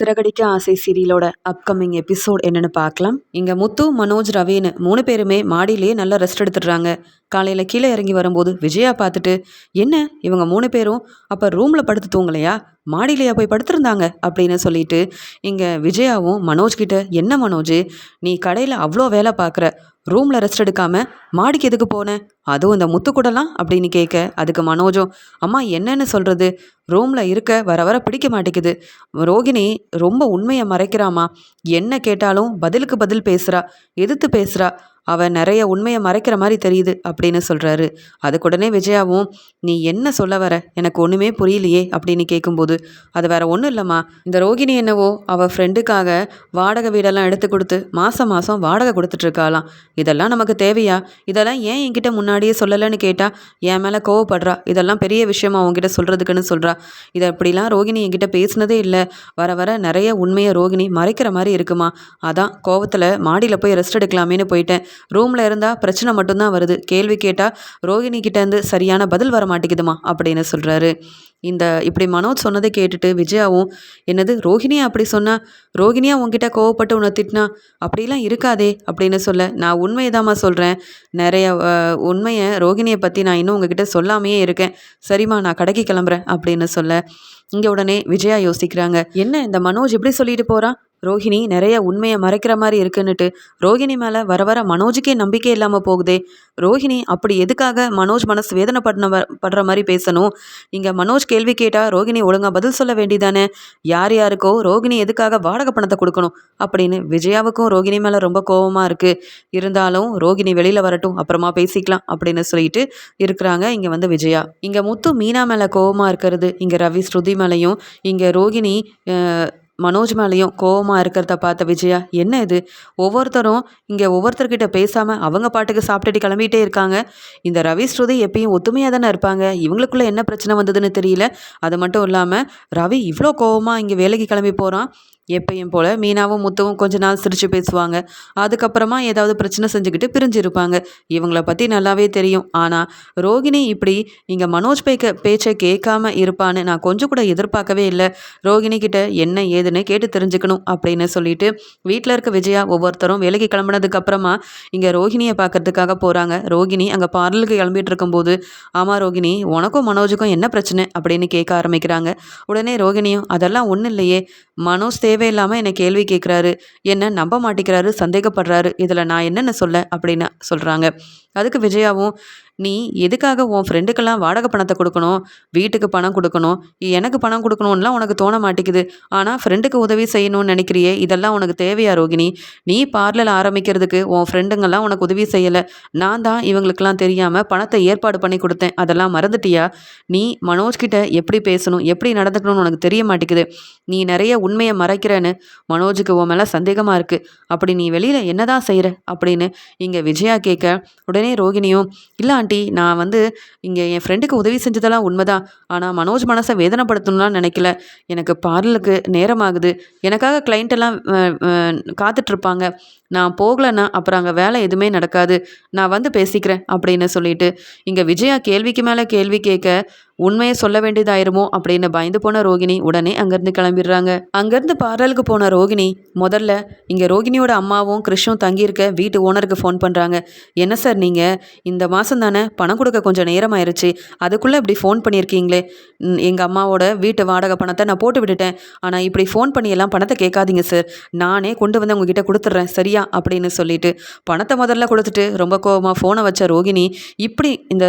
சிறகடிக்க ஆசை சீரியலோட upcoming episode என்னன்னு பார்க்கலாம். இங்க முத்து மனோஜ் ரவின்னு மூணு பேருமே மாடியிலேயே நல்லா ரெஸ்ட் எடுத்துடுறாங்க. காலையில கீழே இறங்கி வரும்போது விஜயா பார்த்துட்டு என்ன? இவங்க மூணு பேரும் அப்ப ரூம்ல படுத்து தூங்கலையா? மாடியிலையா போய் படுத்திருந்தாங்க அப்படின்னு சொல்லிட்டு இங்கே விஜயாவும் மனோஜ் கிட்ட என்ன மனோஜ்? நீ கடையில் அவ்வளோ வேலை பார்க்குற ரூமில் ரெஸ்ட் எடுக்காம மாடிக்கு எதுக்கு போனேன் அதுவும் இந்த முத்து கூடலாம் அப்படின்னு கேட்க அதுக்கு மனோஜும் அம்மா என்னன்னு சொல்கிறது ரூமில் இருக்க வர வர பிடிக்க மாட்டேங்குது. ரோகிணி ரொம்ப உண்மையை மறைக்கிறாமா என்ன கேட்டாலும் பதிலுக்கு பதில் பேசுகிறா எதிர்த்து பேசுகிறா அவன் நிறைய உண்மையை மறைக்கிற மாதிரி தெரியுது அப்படின்னு சொல்கிறாரு அதுக்குடனே விஜயாவும் நீ என்ன சொல்ல வர? எனக்கு ஒன்றுமே புரியலையே அப்படின்னு கேட்கும்போது அது வேற ஒன்றும் இல்லைம்மா. இந்த ரோகிணி என்னவோ அவள் ஃப்ரெண்டுக்காக வாடகை வீடெல்லாம் எடுத்து கொடுத்து மாதம் மாதம் வாடகை கொடுத்துட்ருக்காளாம் இதெல்லாம் நமக்கு தேவையா? இதெல்லாம் ஏன் என்கிட்ட முன்னாடியே சொல்லலைன்னு கேட்டால் என் மேலே கோவப்படுறா. இதெல்லாம் பெரிய விஷயமா அவங்ககிட்ட சொல்கிறதுக்குன்னு சொல்கிறா இதை அப்படிலாம் ரோகிணி என்கிட்ட பேசினதே இல்லை. வர வர நிறைய உண்மையை ரோகிணி மறைக்கிற மாதிரி இருக்குமா? அதான் கோவத்தில் மாடியில் போய் ரெஸ்ட் எடுக்கலாமேன்னு போயிட்டேன். ரூமில் இருந்தால் பிரச்சனை மட்டும்தான் வருது. கேள்வி கேட்டால் ரோகிணி கிட்டேருந்து சரியான பதில் வர மாட்டேங்குதுமா? அப்படின்னு சொல்கிறாரு இந்த இப்படி மனோஜ் சொன்னதை கேட்டுட்டு விஜயாவும் என்னது ரோஹிணியா அப்படி சொன்னா? ரோஹிணியா உங்ககிட்ட கோவப்பட்டு உன்னை திட்டினா? அப்படிலாம் இருக்காதே அப்படின்னு சொல்ல நான் உண்மையை தாம்மா சொல்கிறேன் நிறைய உண்மையை ரோகிணியை பற்றி நான் இன்னும் உங்ககிட்ட சொல்லாமையே இருக்கேன். சரிம்மா நான் கடைக்கு கிளம்புறேன் அப்படின்னு சொல்ல இங்கே உடனே விஜயா யோசிக்கிறாங்க. என்ன இந்த மனோஜ் எப்படி சொல்லிட்டு போகிறான் ரோஹிணி நிறைய உண்மையை மறைக்கிற மாதிரி இருக்குன்னுட்டு ரோஹிணி மேலே வர வர மனோஜுக்கே நம்பிக்கை இல்லாமல் போகுதே. ரோஹிணி அப்படி எதுக்காக மனோஜ் மனசு வேதனை படுன படுற மாதிரி பேசணும்? இங்கே மனோஜ் கேள்வி கேட்டால் ரோகிணி ஒழுங்காக பதில் சொல்ல வேண்டியதானே? யார் யாருக்கோ ரோகிணி எதுக்காக வாடகை பணத்தை கொடுக்கணும்? அப்படின்னு விஜயாவுக்கும் ரோகிணி மேலே ரொம்ப கோபமாக இருக்குது இருந்தாலும் ரோகிணி வெளியில் வரட்டும் அப்புறமா பேசிக்கலாம் அப்படின்னு சொல்லிட்டு இருக்கிறாங்க இங்கே வந்து விஜயா. இங்கே முத்து மீனா மேலே கோபமாக இருக்கிறது இங்கே ரவி ஸ்ருதி மேலேயும். இங்கே ரோகிணி மனோஜ் மேலேயும் கோவமாக இருக்கிறத பார்த்த விஜயா என்ன இது? ஒவ்வொருத்தரும் இங்கே ஒவ்வொருத்தர்கிட்ட பேசாமல் அவங்க பாட்டுக்கு சாப்பிட்டுட்டு கிளம்பிகிட்டே இருக்காங்க. இந்த ரவி ஸ்ருதி எப்பயும் ஒத்துமையாக தானே இருப்பாங்க. இவங்களுக்குள்ளே என்ன பிரச்சனை வந்ததுன்னு தெரியல. அது மட்டும் இல்லாமல் ரவி இவ்வளோ கோவமாக இங்கே வேலைக்கு கிளம்பி போகிறான் எப்பயும் போல் மீனாவும் முத்தவும் கொஞ்ச நாள் சிரித்து பேசுவாங்க. அதுக்கப்புறமா ஏதாவது பிரச்சனை செஞ்சுக்கிட்டு பிரிஞ்சு இருப்பாங்க இவங்கள பற்றி நல்லாவே தெரியும். ஆனால் ரோகிணி இப்படி இங்கே மனோஜ் பேக்க பேச்சை கேட்காம இருப்பான்னு நான் கொஞ்சம் கூட எதிர்பார்க்கவே இல்லை. ரோகிணி கிட்ட என்ன ஏதுன்னு கேட்டு தெரிஞ்சுக்கணும் அப்படின்னு சொல்லிட்டு வீட்டில் இருக்க விஜயா ஒவ்வொருத்தரும் வேலைக்கு கிளம்புனதுக்கு அப்புறமா இங்கே ரோகிணியை பார்க்கறதுக்காக போகிறாங்க ரோகிணி அங்கே பார்லருக்கு கிளம்பிட்டு இருக்கும்போது ஆமாம் ரோகிணி உனக்கும் மனோஜுக்கும் என்ன பிரச்சனை? அப்படின்னு கேட்க ஆரம்பிக்கிறாங்க. உடனே ரோகிணியும் அதெல்லாம் ஒன்றும் இல்லையே. மனோஜ் தேவை தேவையில்லாமல் என்னை கேள்வி கேட்குறாரு என்ன நம்ப மாட்டேங்கிறாரு சந்தேகப்படுறாரு. இதில் நான் என்னென்ன சொல்ல அப்படின்னு சொல்கிறாங்க அதுக்கு விஜயாவும் நீ எதுக்காக உன் ஃப்ரெண்டுக்கெல்லாம் வாடகை பணத்தை கொடுக்கணும்? வீட்டுக்கு பணம் கொடுக்கணும்? எனக்கு பணம் கொடுக்கணும்லாம் உனக்கு தோண மாட்டேங்குது. ஆனால் ஃப்ரெண்டுக்கு உதவி செய்யணும்னு நினைக்கிறியே? இதெல்லாம் உனக்கு தேவையா ரோகிணி? நீ பார்லர் ஆரம்பிக்கிறதுக்கு உன் ஃப்ரெண்டுங்கெல்லாம் உனக்கு உதவி செய்யலை. நான் தான் இவங்களுக்கெல்லாம் தெரியாமல் பணத்தை ஏற்பாடு பண்ணி கொடுத்தேன். அதெல்லாம் மறந்துட்டியா? நீ மனோஜ்கிட்ட எப்படி பேசணும்? எப்படி நடந்துக்கணும்னு உனக்கு தெரிய மாட்டேங்குது. நீ நிறைய உண்மையை மறைக்கிறேன்னு மனோஜுக்கு உன் மேலே சந்தேகமாக இருக்குது அப்படி நீ வெளியில் என்னதான் செய்கிற அப்படின்னு இங்கே விஜயா கேட்க உடனே ரோகிணியும் இல்லை ஆண்டி நான் வந்து இங்கே என் ஃப்ரெண்டுக்கு உதவி செஞ்சதெல்லாம் உண்மைதான். ஆனால் மனோஜ் மனசை வேதனைப்படுத்தணும்லாம் நினைக்கல. எனக்கு பார்லருக்கு நேரமாகுது. எனக்காக கிளைண்ட் எல்லாம் காத்துட்ருப்பாங்க. நான் போகலைன்னா அப்புறம் அங்கே வேலை எதுவுமே நடக்காது. நான் வந்து பேசிக்கிறேன் அப்படின்னு சொல்லிட்டு. இங்கே விஜயா கேள்விக்கு மேலே கேள்வி கேட்க உண்மையை சொல்ல வேண்டியதாயிருமோ அப்படின்னு பயந்து போன ரோகிணி உடனே அங்கேருந்து கிளம்பிடுறாங்க. அங்கேருந்து பார்லருக்கு போன ரோகிணி முதல்ல இங்கே ரோகிணியோட அம்மாவும் கிருஷ்ணும் தங்கியிருக்க வீட்டு ஓனருக்கு ஃபோன் பண்ணுறாங்க என்ன சார் நீங்கள் இந்த மாதம் தானே பணம் கொடுக்க கொஞ்சம் நேரம் ஆயிடுச்சு அதுக்குள்ளே இப்படி ஃபோன் பண்ணியிருக்கீங்களே. எங்கள் அம்மாவோட வீட்டு வாடகை பணத்தை நான் போட்டு விட்டுட்டேன். ஆனால் இப்படி ஃபோன் பண்ணி எல்லாம் பணத்தை கேட்காதீங்க சார். நானே கொண்டு வந்து உங்ககிட்ட கொடுத்துட்றேன். சரியா? அப்படின்னு சொல்லிட்டு பணத்தை முதல்ல கொடுத்துட்டு ரொம்ப கோபமாக ஃபோனை வச்ச ரோகிணி இப்படி இந்த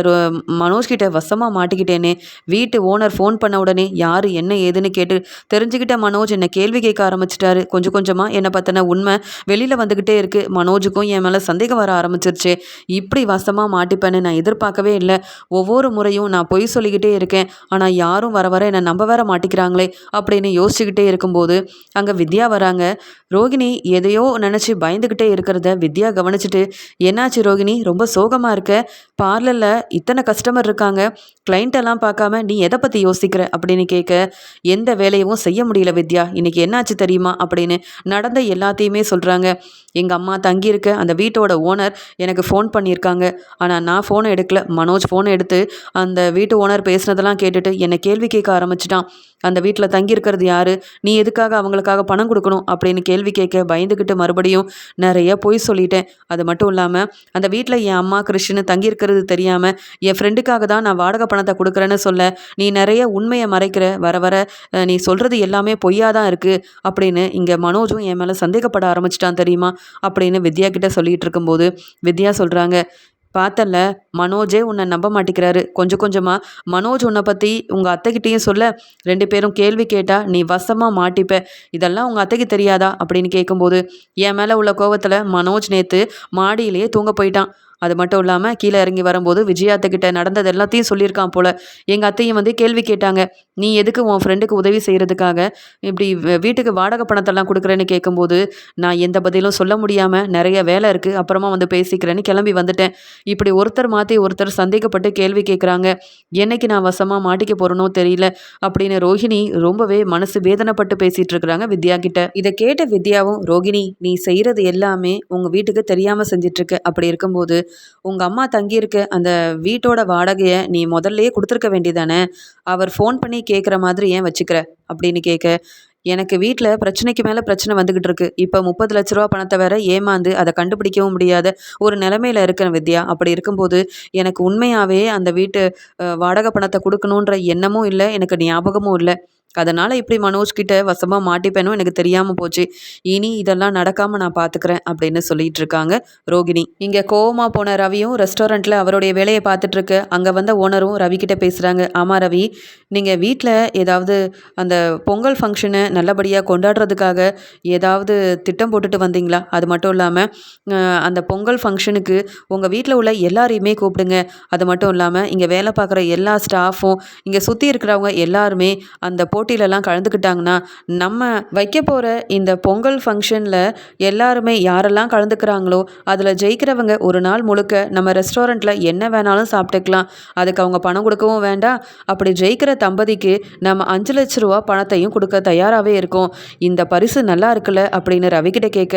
மனோஜ்கிட்ட வசமாக மாட்டிக்கிட்டேனே. வீட்டு ஓனர் ஃபோன் பண்ண உடனே யார் என்ன ஏதுன்னு கேட்டு தெரிஞ்சுக்கிட்ட மனோஜ் என்னை கேள்வி கேட்க ஆரம்பிச்சிட்டாரு. கொஞ்சம் கொஞ்சமாக என்னை பற்றின உண்மை வெளியில் வந்துக்கிட்டே இருக்குது மனோஜுக்கும் என் மேலே சந்தேகம் வர ஆரம்பிச்சிருச்சு. இப்படி வசமாக மாட்டிப்பேன்னு நான் எதிர்பார்க்கவே இல்லை. ஒவ்வொரு முறையும் நான் பொய் சொல்லிக்கிட்டே இருக்கேன். ஆனால் யாரும் வர வர என்னை நம்ப வேற மாட்டிக்கிறாங்களே அப்படின்னு யோசிச்சுக்கிட்டே இருக்கும்போது அங்கே வித்யா வராங்க. ரோகிணி எதையோ நினச்சி பயந்துக்கிட்டே இருக்கிறத வித்யா கவனிச்சுட்டு என்னாச்சு ரோகிணி? ரொம்ப சோகமாக இருக்க. பார்லரில் இத்தனை கஸ்டமர் இருக்காங்க. கிளைண்ட் எல்லாம் பார்க்காம நீ எதை பற்றி யோசிக்கிற? அப்படின்னு கேட்க எந்த வேலையும் செய்ய முடியல வித்யா. இன்னைக்கு என்னாச்சு தெரியுமா? அப்படின்னு நடந்த எல்லாத்தையுமே சொல்கிறாங்க எங்கள் அம்மா தங்கியிருக்க அந்த வீட்டோட ஓனர் எனக்கு ஃபோன் பண்ணியிருக்காங்க. ஆனால் நான் ஃபோனை எடுக்கல. மனோஜ் ஃபோனை எடுத்து அந்த வீட்டு ஓனர் பேசுனதெல்லாம் கேட்டுட்டு என்னை கேள்வி கேட்க ஆரம்பிச்சிட்டான். அந்த வீட்டில் தங்கியிருக்கிறது யார்? நீ எதுக்காக அவங்களுக்காக பணம் கொடுக்கணும்? அப்படின்னு கேள்வி கேட்க பயந்துக்கிட்டு மறுபடியும் நிறைய பொய் சொல்லிட்டேன். அது மட்டும் இல்லாமல் அந்த வீட்டில் என் அம்மா கிருஷ்ணன் தங்கியிருக்கிறது தெரியாமல் என் ஃப்ரெண்டுக்காக தான் நான் வாடகை பணத்தை கொடுக்குறேன்னு சொல்ல நீ நிறைய உண்மையை மறைக்கிற வர வர நீ சொல்கிறது எல்லாமே பொய்யா தான் இருக்குது அப்படின்னு இங்கே மனோஜும் என் மேலே சந்தேகப்பட ஆரம்பிச்சிட்டான் தெரியுமா? அப்படின்னு வித்யா கிட்ட சொல்லிகிட்டு இருக்கும்போது வித்யா சொல்கிறாங்க பார்த்தல மனோஜே உன்னை நம்ப மாட்டேங்கிறாரு கொஞ்சம் கொஞ்சமாக மனோஜ் உன்னை பற்றி உங்கள் அத்தைக்கிட்டேயும் சொல்ல. ரெண்டு பேரும் கேள்வி கேட்டால் நீ வசமாக மாட்டிப்ப. இதெல்லாம் உங்கள் அத்தைக்கு தெரியாதா? அப்படின்னு கேட்கும்போது என் மேலே உள்ள கோவத்தில் மனோஜ் நேற்று மாடியிலேயே தூங்க போயிட்டான். அது மட்டும் இல்லாமல் கீழே இறங்கி வரும்போது விஜயாத்தக்கிட்ட நடந்தது எல்லாத்தையும் சொல்லியிருக்கான் போல். எங்கள் அத்தையும் வந்து கேள்வி கேட்டாங்க நீ எதுக்கு உன் ஃப்ரெண்டுக்கு உதவி செய்கிறதுக்காக இப்படி வீட்டுக்கு வாடகை பணத்தெல்லாம் கொடுக்குறேன்னு கேட்கும்போது நான் எந்த பதிலும் சொல்ல முடியாமல் நிறைய வேலை இருக்குது அப்புறமா வந்து பேசிக்கிறேன்னு கிளம்பி வந்துட்டேன். இப்படி ஒருத்தர் மாற்றி ஒருத்தர் சந்தேகப்பட்டு கேள்வி கேட்குறாங்க என்னைக்கு நான் வசமாக மாட்டிக்க போகிறனோ தெரியல அப்படின்னு ரோஹிணி ரொம்பவே மனசு வேதனைப்பட்டு பேசிகிட்டு இருக்கிறாங்க வித்யா கிட்ட. இதை கேட்ட வித்யாவும் ரோகிணி நீ செய்கிறது எல்லாமே உங்கள் வீட்டுக்கு தெரியாமல் செஞ்சிட்ருக்க அப்படி இருக்கும்போது உங்கள் அம்மா தங்கியிருக்க அந்த வீட்டோட வாடகையை நீ முதல்லயே கொடுத்துருக்க வேண்டியதானே? அவர் ஃபோன் பண்ணி கேட்குற மாதிரி ஏன் வச்சுக்கிற? அப்படின்னு கேட்க எனக்கு வீட்டில் பிரச்சனைக்கு மேலே பிரச்சனை வந்துக்கிட்டு இருக்கு. இப்போ முப்பது லட்ச ரூபா பணத்தை வேற ஏமாந்து அதை கண்டுபிடிக்கவும் முடியாத ஒரு நிலமையில இருக்கிற வித்யா. அப்படி இருக்கும்போது எனக்கு உண்மையாகவே அந்த வீட்டு வாடகை பணத்தை கொடுக்கணுன்ற எண்ணமும் இல்லை எனக்கு ஞாபகமும் இல்லை. அதனால் இப்படி மனோஜ்கிட்ட வசமாக மாட்டிப்பேனும் எனக்கு தெரியாமல் போச்சு. இனி இதெல்லாம் நடக்காமல் நான் பார்த்துக்கிறேன் அப்படின்னு சொல்லிட்டு இருக்காங்க ரோகிணி. இங்கே கோவமாக போன ரவியும் ரெஸ்டாரண்ட்டில் அவருடைய வேலையை பார்த்துட்ருக்கு அங்கே வந்த ஓனரும் ரவி கிட்ட பேசுகிறாங்க ஆமாம் ரவி நீங்கள் வீட்டில் ஏதாவது அந்த பொங்கல் ஃபங்க்ஷனை நல்லபடியாக கொண்டாடுறதுக்காக ஏதாவது திட்டம் போட்டுட்டு வந்தீங்களா? அது மட்டும் இல்லாமல் அந்த பொங்கல் ஃபங்க்ஷனுக்கு உங்கள் வீட்டில் உள்ள எல்லாரையுமே கூப்பிடுங்க. அது மட்டும் இல்லாமல் இங்கே வேலை பார்க்குற எல்லா ஸ்டாஃபும் இங்கே சுற்றி இருக்கிறவங்க எல்லாருமே அந்த போட்டியிலலாம் கலந்துக்கிட்டாங்கன்னா நம்ம வைக்க போகிற இந்த பொங்கல் ஃபங்க்ஷனில் எல்லாருமே யாரெல்லாம் கலந்துக்கிறாங்களோ அதில் ஜெயிக்கிறவங்க ஒரு நாள் முழுக்க நம்ம ரெஸ்டாரண்ட்டில் என்ன வேணாலும் சாப்பிட்டுக்கலாம். அதுக்கு அவங்க பணம் கொடுக்கவும் வேண்டாம். அப்படி ஜெயிக்கிற தம்பதிக்கு நம்ம அஞ்சு லட்ச ரூபா பணத்தையும் கொடுக்க தயாராகவே இருக்கோம். இந்த பரிசு நல்லா இருக்குல்ல அப்படின்னு ரவிக்கிட்ட கேட்க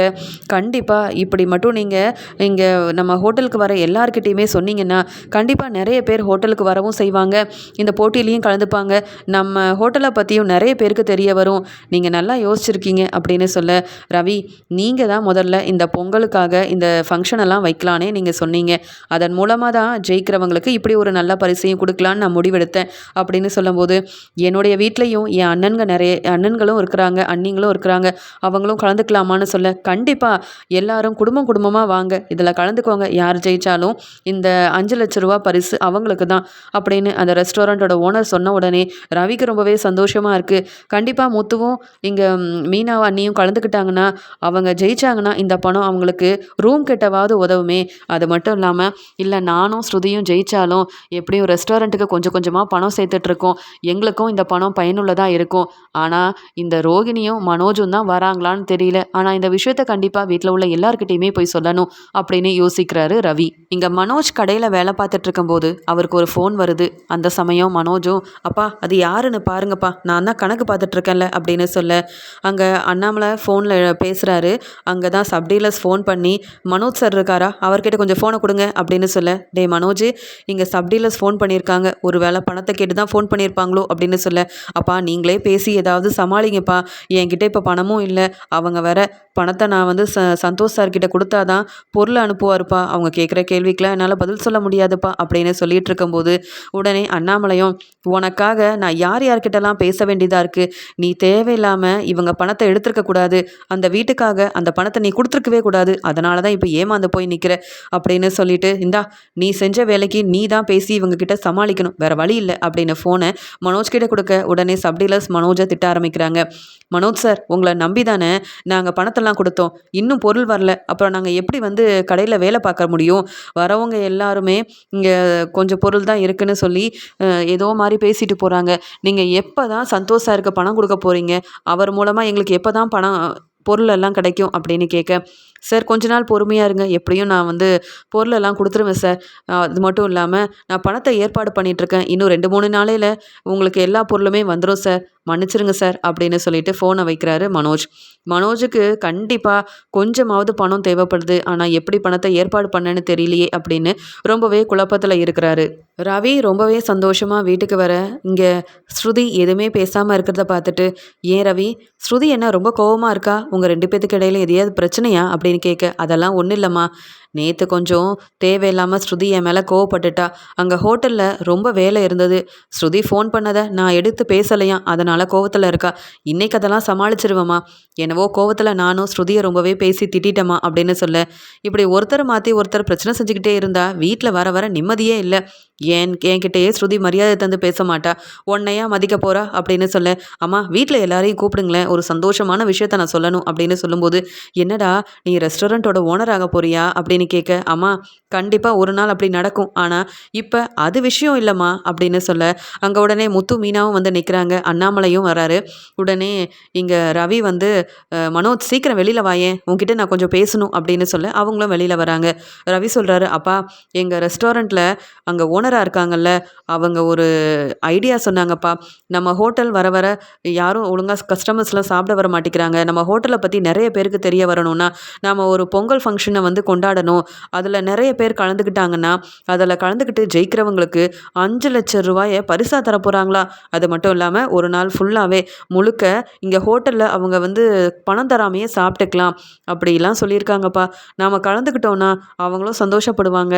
கண்டிப்பாக இப்படி மட்டும் நீங்கள் இங்கே நம்ம ஹோட்டலுக்கு வர எல்லாருக்கிட்டேயுமே சொன்னீங்கன்னா கண்டிப்பாக நிறைய பேர் ஹோட்டலுக்கு வரவும் செய்வாங்க. இந்த போட்டியிலையும் கலந்துப்பாங்க. நம்ம ஹோட்டலை பற்றியும் நிறைய பேருக்கு தெரிய வரும். நீங்கள் நல்லா யோசிச்சிருக்கீங்க அப்படின்னு சொல்ல ரவி நீங்கள் தான் முதல்ல இந்த பொங்கலுக்காக இந்த ஃபங்க்ஷனெல்லாம் வைக்கலானே நீங்கள் சொன்னீங்க. அதன் மூலமாக தான் ஜெயிக்கிறவங்களுக்கு இப்படி ஒரு நல்ல பரிசையும் கொடுக்கலான்னு நான் முடிவெடுத்தேன். அப்படின்னு சொல்லும்போது என்னுடைய வீட்லேயும் என் அண்ணன்க நிறைய அண்ணன்களும் இருக்கிறாங்க அண்ணிங்களும் இருக்கிறாங்க. அவங்களும் கலந்துக்கலாமான்னு சொல்ல கண்டிப்பாக எல்லாரும் குடும்பம் குடும்பமாக வாங்க. இதில் கலந்துக்கோங்க. யார் ஜெயித்தாலும் இந்த அஞ்சு லட்ச ரூபா பரிசு அவங்களுக்கு தான். அப்படின்னு அந்த ரெஸ்டாரண்ட்டோட ஓனர் சொன்ன உடனே ரவிக்கு ரொம்பவே சந்தோஷம் சந்தோஷமாக இருக்குது கண்டிப்பாக முத்துவும் இங்கே மீனாவும் அண்ணியும் கலந்துக்கிட்டாங்கன்னா அவங்க ஜெயிச்சாங்கன்னா இந்த பணம் அவங்களுக்கு ரூம் கெட்டவாவது உதவுமே. அது மட்டும் இல்லாமல் இல்லை நானும் ஸ்ருதியும் ஜெயித்தாலும் எப்படியும் ரெஸ்டாரண்ட்டுக்கு கொஞ்சம் கொஞ்சமாக பணம் சேர்த்துட்ருக்கோம். எங்களுக்கும் இந்த பணம் பயனுள்ளதாக இருக்கும். ஆனால் இந்த ரோகிணியும் மனோஜும் தான் வராங்களான்னு தெரியல. ஆனால் இந்த விஷயத்த கண்டிப்பாக வீட்டில் உள்ள எல்லார்கிட்டயுமே போய் சொல்லணும் அப்படின்னு யோசிக்கிறாரு ரவி. இங்கே மனோஜ் கடையில் வேலை பார்த்துட்டு இருக்கும்போது அவருக்கு ஒரு ஃபோன் வருது. அந்த சமயம் மனோஜும் அப்பா அது யாருன்னு பாருங்கப்பா. நான் தான் கணக்கு பார்த்துட்ருக்கேன்ல அப்படின்னு சொல்ல அங்கே அண்ணாமலை ஃபோனில் பேசுகிறாரு அங்கே தான் சப்டீலர்ஸ் ஃபோன் பண்ணி மனோஜ் சார் இருக்காரா? அவர்கிட்ட கொஞ்சம் ஃபோனை கொடுங்க அப்படின்னு சொல்ல டே மனோஜ் இங்கே சப்டீலர்ஸ் ஃபோன் பண்ணியிருக்காங்க. ஒரு வேளை பணத்தை கேட்டு தான் ஃபோன் பண்ணியிருப்பாங்களோ? அப்படின்னு சொல்ல அப்பா நீங்களே பேசி ஏதாவது சமாளிங்கப்பா. என்கிட்ட இப்போ பணமும் இல்லை. அவங்க வேற பணத்தை நான் வந்து ச சந்தோஷ் சார்கிட்ட கொடுத்தாதான் பொருள் அனுப்புவாருப்பா. அவங்க கேட்குற கேள்விக்கெலாம் என்னால் பதில் சொல்ல முடியாதுப்பா அப்படின்னு சொல்லிட்டு இருக்கும்போது உடனே அண்ணாமலையும் உனக்காக நான் யார் யார்கிட்டலாம் பேச வேண்டியதாக இருக்குது நீ தேவையில்லாமல் இவங்க பணத்தை எடுத்துருக்க கூடாது. அந்த வீட்டுக்காக அந்த பணத்தை நீ கொடுத்துருக்கவே கூடாது. அதனால தான் இப்போ ஏமாந்து போய் நிற்கிற அப்படின்னு சொல்லிட்டு இந்தா நீ செஞ்ச வேலைக்கு நீ தான் பேசி இவங்க கிட்ட சமாளிக்கணும். வேற வழி இல்லை அப்படின்னு ஃபோனை மனோஜ் கிட்ட கொடுக்க உடனே சப்டீலர்ஸ் மனோஜை திட்ட ஆரம்பிக்கிறாங்க. மனோஜ் சார் உங்களை நம்பி தானே நாங்கள் பணத்தெல்லாம் கொடுத்தோம். இன்னும் பொருள் வரல. அப்புறம் நாங்கள் எப்படி வந்து கடையில் வேலை பார்க்க முடியும்? வரவங்க எல்லாருமே இங்கே கொஞ்சம் பொருள் தான் இருக்குன்னு சொல்லி ஏதோ மாதிரி பேசிட்டு போகிறாங்க நீங்கள் எப்போ தான் சந்தோஷ் சாருக்கு பணம் கொடுக்க போகிறீங்க அவர் மூலமாக எங்களுக்கு எப்போ தான் பணம் பொருளெல்லாம் கிடைக்கும் அப்படின்னு கேட்க சார் கொஞ்ச நாள் பொறுமையாக இருங்க. எப்படியும் நான் வந்து பொருளெல்லாம் கொடுத்துருவேன் சார். அது மட்டும் இல்லாமல் நான் பணத்தை ஏற்பாடு பண்ணிகிட்ருக்கேன் இன்னும் ரெண்டு மூணு நாளையில் உங்களுக்கு எல்லா பொருளுமே வந்துடும் சார். மன்னிச்சிருங்க சார் அப்படின்னு சொல்லிட்டு ஃபோனை வைக்கிறாரு மனோஜ். மனோஜுக்கு கண்டிப்பாக கொஞ்சமாவது பணம் தேவைப்படுது. ஆனால் எப்படி பணத்தை ஏற்பாடு பண்ணேன்னு தெரியலையே அப்படின்னு ரொம்பவே குழப்பத்தில் இருக்கிறாரு. ரவி ரொம்பவே சந்தோஷமாக வீட்டுக்கு வர இங்கே ஸ்ருதி எதுவுமே பேசாமல் இருக்கிறத பார்த்துட்டு ஏன் ரவி? ஸ்ருதி என்ன ரொம்ப கோவமாக இருக்கா? உங்கள் ரெண்டு பேத்துக்கு இடையில எதையாவது பிரச்சனையா? அப்படி அப்படின்னு கேட்க அதெல்லாம் ஒன்றும் இல்லைம்மா. நேற்று கொஞ்சம் தேவையில்லாமல் ஸ்ருதி என் மேலே கோவப்பட்டுட்டா. அங்கே ஹோட்டலில் ரொம்ப வேலை இருந்தது. ஸ்ருதி ஃபோன் பண்ணதை நான் எடுத்து பேசலையாம் அதனால் கோவத்தில் இருக்கா. இன்னைக்கு அதெல்லாம் சமாளிச்சிருவேம்மா. என்னவோ கோவத்தில் நானும் ஸ்ருதியை ரொம்பவே பேசி திட்டிட்டேம்மா அப்படின்னு சொல்ல. இப்படி ஒருத்தர் மாற்றி ஒருத்தர் பிரச்சனை செஞ்சுக்கிட்டே இருந்தா வீட்டில் வர வர நிம்மதியே இல்லை. ஏன் என்கிட்டயே ஸ்ருதி மரியாதை தந்து பேச மாட்டா. உன்னையா மதிக்க போறா? அப்படின்னு சொல்ல. அம்மா வீட்டில் எல்லாரையும் கூப்பிடுங்களேன். ஒரு சந்தோஷமான விஷயத்த நான் சொல்லணும் அப்படின்னு சொல்லும்போது என்னடா நீ ரெஸ்டாரண்ட்டோட ஓனர் ஆக போறியா அப்படின்னு கேட்க அம்மா கண்டிப்பாக ஒரு நாள் அப்படி நடக்கும். ஆனால் இப்போ அது விஷயம் இல்லைம்மா அப்படின்னு சொல்ல அங்கே உடனே முத்து மீனாவும் வந்து நிற்கிறாங்க அண்ணாமலையும் வராரு. உடனே இங்கே ரவி வந்து மனோஜ் சீக்கிரம் வெளியில் வாயேன் உங்ககிட்ட நான் கொஞ்சம் பேசணும் அப்படின்னு சொல்ல அவங்களும் வெளியில் வராங்க. ரவி சொல்கிறாரு அப்பா எங்கள் ரெஸ்டாரண்ட்டில் அங்கே ஓனராக இருக்காங்கல்ல அவங்க ஒரு ஐடியா சொன்னாங்கப்பா. நம்ம ஹோட்டல் வர வர யாரும் ஒழுங்காக கஸ்டமர்ஸ்லாம் சாப்பிட வர மாட்டேங்கிறாங்க. நம்ம ஹோட்டலை பற்றி நிறைய பேருக்கு தெரிய வரணும்னா நாம் ஒரு பொங்கல் ஃபங்க்ஷனை வந்து கொண்டாடணும். அதில் நிறைய பேர் கலந்துக்கிட்டாங்கன்னா அதில் கலந்துக்கிட்டு ஜெயிக்கிறவங்களுக்கு அஞ்சு லட்சம் ரூபாயை பரிசாக தரப்போகிறாங்களா அது மட்டும் இல்லாமல் ஒரு நாள் ஃபுல்லாகவே முழுக்க இங்கே ஹோட்டலில் அவங்க வந்து பணம் தராமையே சாப்பிட்டுக்கலாம். அப்படிலாம் சொல்லியிருக்காங்கப்பா. நாம் கலந்துக்கிட்டோன்னா அவங்களும் சந்தோஷப்படுவாங்க.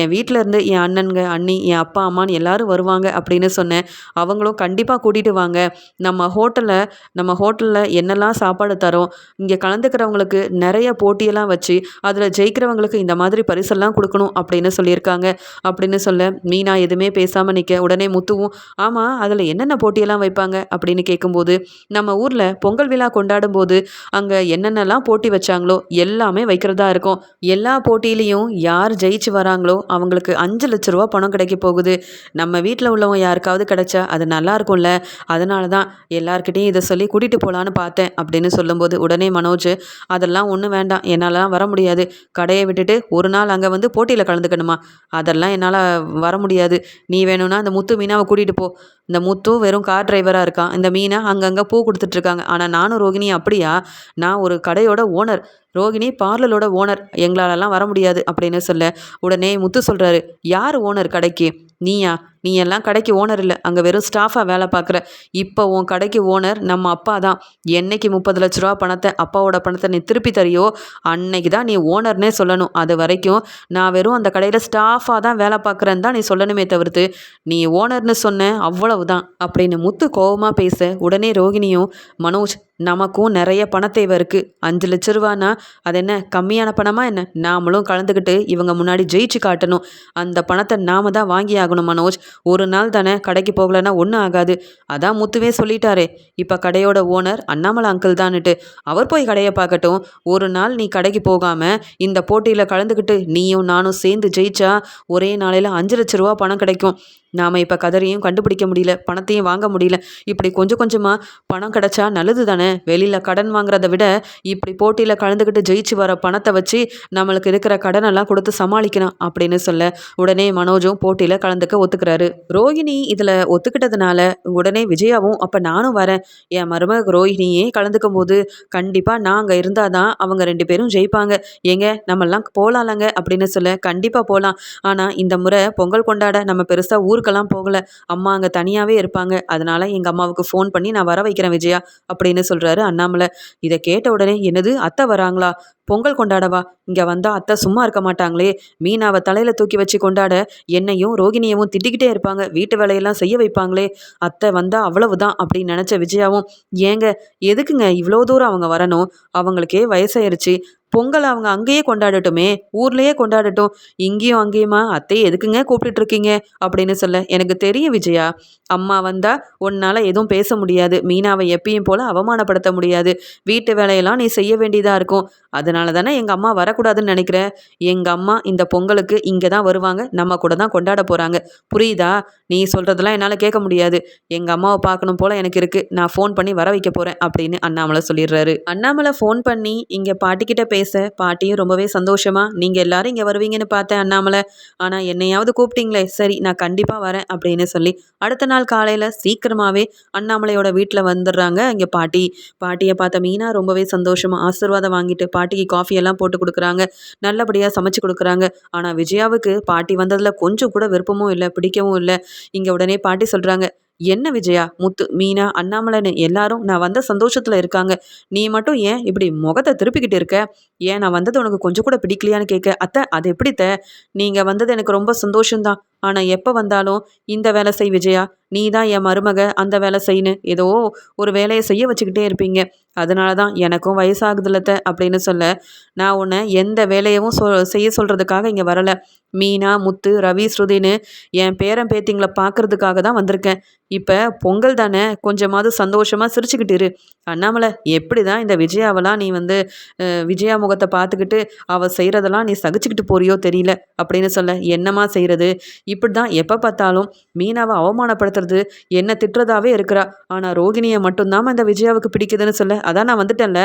என் வீட்டில் இருந்து என் அண்ணனுங்க அண்ணி என் அப்பா அம்மான்னு எல்லாரும் வருவாங்க அப்படின்னு சொன்னேன். அவங்களும் கண்டிப்பாக கூட்டிகிட்டு வாங்க. நம்ம ஹோட்டலில் நம்ம ஹோட்டலில் என்னெல்லாம் சாப்பாடு தரோம்? இங்கே கலந்துக்கிறவங்களுக்கு நிறைய போட்டியெல்லாம் வச்சு அதில் ஜெயிக்கிறவங்களுக்கு இந்த மாதிரி பரிசெல்லாம் கொடுக்கணும் அப்படின்னு சொல்லியிருக்காங்க. அப்படின்னு சொல்ல மீனா எதுவுமே பேசாமல் நிற்க உடனே முத்துவும் ஆமாம் அதில் என்னென்ன போட்டியெல்லாம் வைப்பாங்க? அப்படின்னு கேட்கும்போது நம்ம ஊரில் பொங்கல் விழா கொண்டாடும் போது அங்கே என்னென்னலாம் போட்டி வச்சாங்களோ எல்லாமே வைக்கிறதா இருக்கும். எல்லா போட்டியிலையும் யார் ஜெயிச்சு வராங்களோ அவங்களுக்கு அஞ்சு லட்ச ரூபா பணம் கிடைக்க போகுது. நம்ம வீட்டில் உள்ளவங்க யாருக்காவது கிடைச்சா அது நல்லா இருக்கும்ல. அதனால தான் எல்லாருக்கிட்டையும் இதை சொல்லி கூட்டிகிட்டு போகலான்னு பார்த்தேன். அப்படின்னு சொல்லும்போது உடனே மனோஜ் அதெல்லாம் ஒன்றும் வேண்டாம். என்னால் வர முடியாது. கடையை விட்டுட்டு ஒரு நாள் அங்கே வந்து போட்டியில் கலந்துக்கணுமா? அதெல்லாம் என்னால் வர முடியாது. நீ வேணும்னா அந்த முத்து மீனாவை கூட்டிகிட்டு போ. இந்த முத்து வெறும் கார் டிரைவராக இருக்கான். இந்த மீனை அங்கங்கே பூ கொடுத்துட்ருக்காங்க ஆனால் நானும் ரோகிணி அப்படியா? நான் ஒரு கடையோட ஓனர். ரோகிணி பார்லரோட ஓனர் எங்களாலலாம் வர முடியாது அப்படின்னு சொல்ல உடனே முத்து சொல்கிறாரு யார் ஓனர் கடைக்கு? நீயா? நீ எல்லாம் கடைக்கு ஓனர் இல்லை. அங்கே வெறும் ஸ்டாஃபாக வேலை பார்க்குற. இப்போ உன் கடைக்கு ஓனர் நம்ம அப்பா தான். என்னைக்கு முப்பது லட்ச ரூபா பணத்தை அப்பாவோட பணத்தை நீ திருப்பி தரியோ அன்னைக்கு தான் நீ ஓனர்னே சொல்லணும். அது வரைக்கும் நான் வெறும் அந்த கடையில் ஸ்டாஃபாக தான் வேலை பார்க்குறேன்னு தான் நீ சொல்லணுமே தவிர்த்து நீ ஓனர்னு சொன்ன அவ்வளவுதான் அப்படின்னு முத்து கோபமாக பேச உடனே ரோகிணியும் மனோஜ் நமக்கும் நிறைய பண தேவை இருக்குது அஞ்சு லட்ச ரூபானா அது என்ன கம்மியான பணமா என்ன? நாமளும் கலந்துக்கிட்டு இவங்க முன்னாடி ஜெயிச்சு காட்டணும். அந்த பணத்தை நாம தான் வாங்கி ஆகணும் மனோஜ். ஒரு நாள் தானே கடைக்கு போகலன்னா ஒன்றும் ஆகாது. அதான் முத்துவே சொல்லிட்டாரே. இப்போ கடையோட ஓனர் அண்ணாமலை அங்கிள் தான்னுட்டு. அவர் போய் கடையை பார்க்கட்டும். ஒரு நாள் நீ கடைக்கு போகாமல் இந்த போட்டியில் கலந்துக்கிட்டு நீயும் நானும் சேர்ந்து ஜெயிச்சா ஒரே நாளையில் அஞ்சு லட்ச ரூபா பணம் கிடைக்கும். நாம் இப்போ கதரையும் கண்டுபிடிக்க முடியல பணத்தையும் வாங்க முடியல. இப்படி கொஞ்சம் கொஞ்சமாக பணம் கிடைச்சா நல்லது தானே? வெளியில் கடன் வாங்குறத விட இப்படி போட்டியில் கலந்துக்கிட்டு ஜெயிச்சு வர பணத்தை வச்சு நம்மளுக்கு இருக்கிற கடனெல்லாம் கொடுத்து சமாளிக்கலாம் அப்படின்னு சொல்ல உடனே மனோஜும் போட்டியில் கலந்துக்க ஒத்துக்கிறாரு. ரோஹிணி இதில் ஒத்துக்கிட்டதுனால உடனே விஜயாவும் அப்போ நானும் வரேன். என் மருமக ரோஹிணியே கலந்துக்கும் போது கண்டிப்பாக நான் அங்கே இருந்தால் தான் அவங்க ரெண்டு பேரும் ஜெயிப்பாங்க. ஏங்க நம்மெல்லாம் போகலாம்லங்க அப்படின்னு சொல்ல கண்டிப்பாக போகலாம் ஆனால் இந்த முறை பொங்கல் கொண்டாட நம்ம பெருசாக ஊர் ஊருக்கெல்லாம் போகலை. அம்மா அங்கே தனியாகவே இருப்பாங்க. அதனால் எங்கள் அம்மாவுக்கு ஃபோன் பண்ணி நான் வர வைக்கிறேன் விஜயா அப்படின்னு சொல்கிறாரு அண்ணாமலை. இதை கேட்ட உடனே என்னது? அத்தை வராங்களா? பொங்கல் கொண்டாடவா? இங்கே வந்தால் அத்தை சும்மா இருக்க மாட்டாங்களே. மீனாவை தலையில் தூக்கி வச்சு கொண்டாட என்னையும் ரோகிணியவும் திட்டிக்கிட்டே இருப்பாங்க. வீட்டு வேலையெல்லாம் செய்ய வைப்பாங்களே. அத்தை வந்தால் அவ்வளவுதான் அப்படின்னு நினச்ச விஜயாவும் ஏங்க எதுக்குங்க இவ்வளோ தூரம் அவங்க வரணும்? அவங்களுக்கே வயசாயிருச்சு. பொங்கல் அவங்க அங்கேயே கொண்டாடட்டுமே ஊர்லேயே கொண்டாடட்டும். இங்கேயும் அங்கேயுமா? அத்தையை எதுக்குங்க கூப்பிட்டுட்டு இருக்கீங்க அப்படின்னு சொல்ல எனக்கு தெரியும் விஜயா அம்மா வந்தா உன்னால் எதுவும் பேச முடியாது. மீனாவை எப்பயும் போல அவமானப்படுத்த முடியாது. வீட்டு வேலையெல்லாம் நீ செய்ய வேண்டியதாக இருக்கும். அதனால தானே எங்கள் அம்மா வரக்கூடாதுன்னு நினைக்கிறேன் எங்கள் அம்மா இந்த பொங்கலுக்கு இங்கே தான் வருவாங்க. நம்ம கூட தான் கொண்டாட போகிறாங்க புரியுதா? நீ சொல்கிறதெல்லாம் என்னால் கேட்க முடியாது. எங்கள் அம்மாவை பார்க்கணும் போல் எனக்கு இருக்குது நான் ஃபோன் பண்ணி வர வைக்க போகிறேன் அப்படின்னு அண்ணாமலை சொல்லிடுறாரு. அண்ணாமலை ஃபோன் பண்ணி இங்கே பாட்டிக்கிட்ட பேச பாட்டியும் ரொம்பவே சந்தோஷமா நீங்கள் எல்லாரும் இங்கே வருவீங்கன்னு பார்த்தேன் அண்ணாமலை. ஆனால் என்னையாவது கூப்பிட்டீங்களே சரி நான் கண்டிப்பாக வரேன் அப்படின்னு சொல்லி அடுத்த நாள் காலையில் சீக்கிரமாகவே அண்ணாமலையோட வீட்டில் வந்துடுறாங்க. இங்கே பாட்டி பாட்டியை பார்த்த மீனா ரொம்பவே சந்தோஷமா ஆசீர்வாதம் வாங்கிட்டு பாட்டிக்கு காஃபி எல்லாம் போட்டு கொடுக்குறாங்க. நல்லபடியாக சமைச்சு கொடுக்குறாங்க. ஆனால் விஜயாவுக்கு பாட்டி வந்ததில் கொஞ்சம் கூட விருப்பமும் இல்லை பிடிக்கவும் இல்லை. இங்கே உடனே பாட்டி சொல்கிறாங்க என்ன விஜயா? முத்து மீனா அண்ணாமலைன்னு எல்லாரும் நான் வந்த சந்தோஷத்தில் இருக்காங்க. நீ மட்டும் ஏன் இப்படி முகத்தை திருப்பிக்கிட்டு இருக்க? ஏன் நான் வந்தது உனக்கு கொஞ்சம் கூட பிடிக்கலையான்னு கேட்க அத்தை அது எப்படித்த? நீங்கள் வந்தது எனக்கு ரொம்ப சந்தோஷம்தான். ஆனால் எப்போ வந்தாலும் இந்த வேலை செய் விஜயா. நீ தான் என் மருமக அந்த வேலை செய்யணும் ஏதோ ஒரு வேலையை செய்ய வச்சுக்கிட்டே இருப்பீங்க. அதனால தான் எனக்கும் வயசாகுதுலத்த அப்படின்னு சொல்ல நான் உன்னை எந்த வேலையவும் சொ செய்ய சொல்கிறதுக்காக இங்கே வரலை. மீனா முத்து ரவி ஸ்ருதின்னு என் பேரன் பேத்திங்களை பார்க்கறதுக்காக தான் வந்திருக்கேன். இப்போ பொங்கல் தானே கொஞ்சமாவது சந்தோஷமாக சிரிச்சுக்கிட்டு இரு. அண்ணாமலை எப்படி தான் இந்த விஜயாவெல்லாம் நீ வந்து விஜயா முகத்தை பார்த்துக்கிட்டு அவள் செய்கிறதெல்லாம் நீ சகிச்சுக்கிட்டு போறியோ தெரியல அப்படின்னு சொல்ல என்னம்மா செய்கிறது இப்படி தான் எப்போ பார்த்தாலும் மீனாவை பேசுறது? என்ன திட்டுறதாவே இருக்கிறா. ஆனால் ரோகிணியை மட்டும்தான் இந்த விஜயாவுக்கு பிடிக்குதுன்னு சொல்ல. அதான் நான் வந்துட்டேன்ல.